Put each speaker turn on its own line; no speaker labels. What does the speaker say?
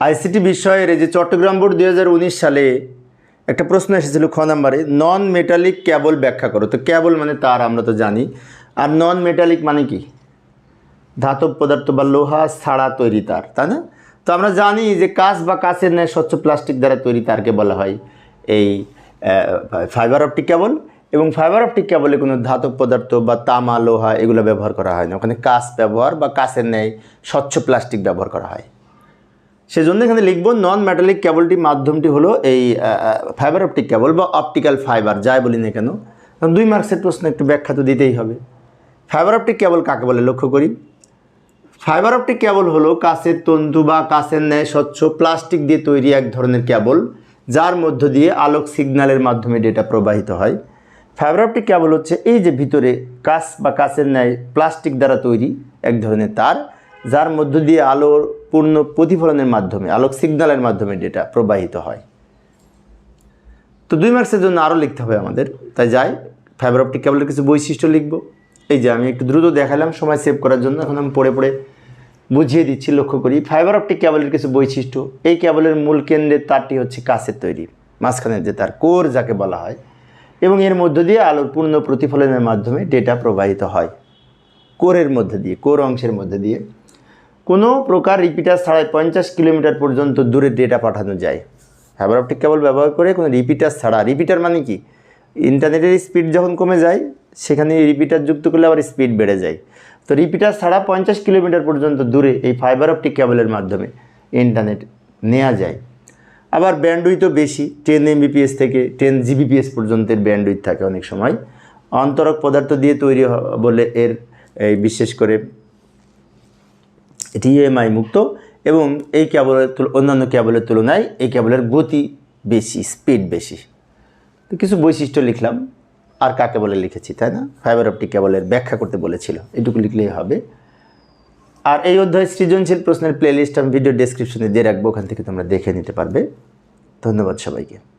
ICT বিষয়ের যে Chittagong board দু হাজার উনিশ সালে একটা প্রশ্ন এসেছিল খ নাম্বারে নন মেটালিক ক্যাবল ব্যাখ্যা করো। তো ক্যাবল মানে তার, আমরা তো জানি। আর নন মেটালিক মানে কি? ধাতব পদার্থ বা লোহা ছাড়া তৈরি তার, তাই না? তো আমরা জানি যে কাঁচ বা কাঁচের ন্যায় স্বচ্ছ প্লাস্টিক দ্বারা তৈরি তারকে বলা হয় এই ফাইবার অপটিক ক্যাবল এবং ফাইবার অপটিক কেবলে কোনো ধাতব পদার্থ বা তামা, লোহা এগুলো ব্যবহার করা হয় না। ওখানে কাঁচ ব্যবহার বা কাঁচের ন্যায় স্বচ্ছ প্লাস্টিক ব্যবহার করা হয়। সেজন্য এখানে লিখব নন মেটালিক কেবলটি মাধ্যমটি হলো এই ফাইবার অপটিক কেবল বা অপটিক্যাল ফাইবার যাই বলি না কেন। দুই মার্কসের প্রশ্ন একটু ব্যাখ্যা তো দিতেই হবে। ফাইবার অপটিক কেবল কাকে বলে? লক্ষ্য করি। ফাইবার অপটিক কেবল হলো কাঁচের তন্তু বা কাঁচের ন্যায় স্বচ্ছ প্লাস্টিক দিয়ে তৈরি এক ধরনের কেবল যার মধ্য দিয়ে আলোক সিগন্যালের মাধ্যমে ডেটা প্রবাহিত হয়। ফাইবার অপটিক কেবল হচ্ছে এই যে ভিতরে কাঁচ বা কাঁচের ন্যায় প্লাস্টিক দ্বারা তৈরি এক ধরনের তার, যার মধ্য দিয়ে আলোর পূর্ণ প্রতিফলনের মাধ্যমে, আলোক সিগন্যালের মাধ্যমে ডেটা প্রবাহিত হয়। তো দুই মার্কসের জন্য আরও লিখতে হবে আমাদের। তাই যাই ফাইবার অপটিক কেবলের কিছু বৈশিষ্ট্য লিখব। এই যে আমি একটু দ্রুত দেখালাম, সময় সেভ করার জন্য। এখন আমি পড়ে পড়ে বুঝিয়ে দিচ্ছি, লক্ষ্য করি। ফাইবার অপটিক কেবলের কিছু বৈশিষ্ট্য, এই কেবলের মূল কেন্দ্রের তারটি হচ্ছে কাছের তৈরি মাঝখানের যে তার কোর যাকে বলা হয়, এবং এর মধ্য দিয়ে আলোর পূর্ণ প্রতিফলনের মাধ্যমে ডেটা প্রবাহিত হয়। কোরের মধ্যে দিয়ে, কোর অংশের মধ্যে দিয়ে। কোনো প্রকার রিপিটার ছাড়াই পঞ্চাশ কিলোমিটার পর্যন্ত দূরে ডেটা পাঠানো যায়। ফাইবার অপটিক কেবল ব্যবহার করে কোনো রিপিটার ছাড়া। রিপিটার মানে কি? ইন্টারনেটের স্পিড যখন কমে যায়, সেখানে রিপিটার যুক্ত করলে আবার স্পিড বেড়ে যায়। তো রিপিটার ছাড়া পঞ্চাশ কিলোমিটার পর্যন্ত দূরে এই ফাইবার অপটিক কেবলের মাধ্যমে ইন্টারনেট নেওয়া যায়। আবার ব্যান্ডউইথও বেশি। টেন এমবিপিএস থেকে টেন জিবিপিএস পর্যন্তের ব্যান্ডউইথ থাকে অনেক সময়। অন্তরক পদার্থ দিয়ে তৈরি বলে এর, এই বিশেষ করে এটি ইএমআই মুক্ত এবং এই কেবলের অন্যান্য কেবলের তুলনায় এই কেবলের গতি বেশি স্পিড বেশি। তো কিছু বৈশিষ্ট্য লিখলাম। আর কাকে বলে লিখেছি, তাই না? ফাইবার অপটিক কেবলের ব্যাখ্যা করতে বলেছিল, এটুকু লিখলেই হবে। আর এই অধ্যায় সৃজনশীল প্রশ্নের প্লেলিস্ট আমি ভিডিও ডেসক্রিপশনে দিয়ে রাখব, ওখান থেকে তোমরা দেখে নিতে পারবে। ধন্যবাদ সবাইকে।